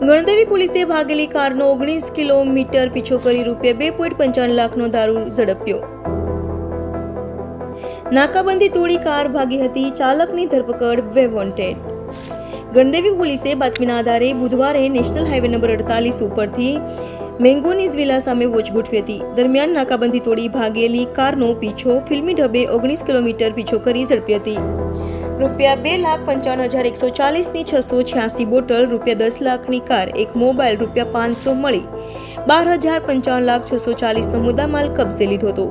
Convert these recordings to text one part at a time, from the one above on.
ગણદેવી પોલીસે ભાગેલી કારનો ઓગણીસ કિલોમીટર પીછો કરી રૂપિયા બે પોઈન્ટ પંચાવન લાખનો દારૂ ઝડપ્યો. નાકાબંધી તોડી કાર ભાગી હતી ચાલકની ધરપકડ વે વોન્ટેડ ગણદેવી પોલીસે બાતમીના આધારે બુધવારે નેશનલ હાઈવે નંબર અડતાલીસ ઉપરથી મેંગોનીઝ વિલા સામે વોચ ગોઠવી હતી. દરમિયાન નાકાબંધી તોડી ભાગેલી કારનો પીછો ફિલ્મી ઢબે ઓગણીસ કિલોમીટર પીછો કરી ઝડપી હતી. રૂપિયા બે લાખ પંચાવન હજાર એકસો ચાલીસની છસો છ્યાસી બોટલ રૂપિયા દસ લાખની કાર, એક મોબાઈલ રૂપિયા પાંચસો મળી. બાર હજાર પંચાવન લાખ છસો ચાલીસનો મુદ્દામાલ કબજે લીધો હતો.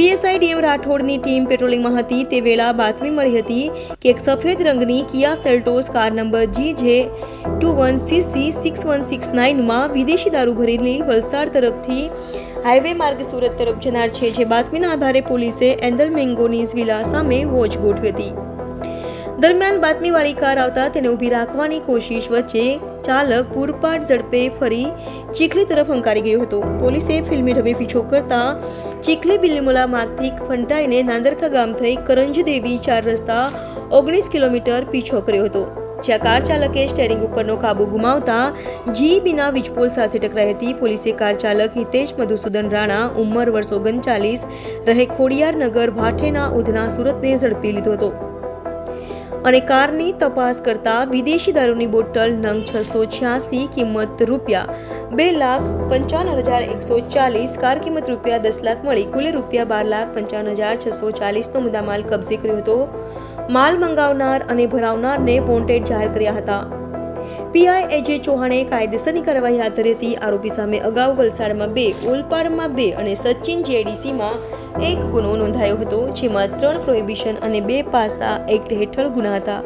પીએસઆઈ ડીએમ રાઠોડની ટીમ પેટ્રોલિંગમાં હતી, તે વેળા બાતમી મળી હતી કે એક સફેદ રંગની Kia Seltos car number G J two one CC six one six નાઇનમાં વિદેશી દારૂ ભરેલી વલસાડ તરફથી હાઈવે માર્ગ સુરત તરફ જનાર છે, જે બાતમીના આધારે પોલીસે એન્દલ મેંગોનીઝ વિલા સામે વોચ ગોઠવી હતી. દરમિયાન બાતમીવાળી કાર આવતા તેને ઊભી રાખવાની કોશિશ વચ્ચે ચાલક પૂરપાટ ઝડપે ફરી ચીખલી તરફ હંકારી ગયો હતો. પોલીસે ફિલ્મી ઢબે પીછો કરતા ચીખલી બિલીમોલા માર્ગથી ફંટાઈને નાંદરખા ગામ થઈ કરંજ દેવી ચાર રસ્તા ઓગણીસ કિલોમીટર પીછો કર્યો હતો. જ્યાં કાર ચાલકે સ્ટેરિંગ ઉપરનો કાબુ ગુમાવતા જીબીના વીજપોલ સાથે ટકરાઈ હતી. પોલીસે કાર ચાલક હિતેશ મધુસૂદન રાણા, ઉંમર વર્ષ ઓગણચાલીસ, રહે ખોડિયાર નગર ભાઠેના ઉધના સુરતને ઝડપી લીધો હતો. અને કારની તપાસ કરતા વિદેશી દારૂની બોટલ નંગ છસો છ્યાસી કિંમત રૂપિયા, બે લાખ પંચાવન હજાર એકસો ચાલીસ, કાર કિંમત રૂપિયા દસ લાખ મળી, કુલે રૂપિયા બાર લાખ પંચાવન હજાર છસો ચાલીસનો મુદ્દામાલ કબજે કર્યો હતો. માલ મંગાવનાર અને ભરાવનારને વોન્ટેડ જાહેર કર્યા હતા. પીઆઈ એજે ચૌહાણે કાયદેસરની કાર્યવાહી હાથ ધરી હતી. આરોપી સામે અગાઉ વલસાડમાં બે, ઓલપાડમાં બે અને સચિન જેડીસીમાં એક ગુનો નોંધાયો હતો જેમાં ત્રણ પ્રોહિબિશન અને બે પાસા એક્ટ હેઠળ ગુના હતા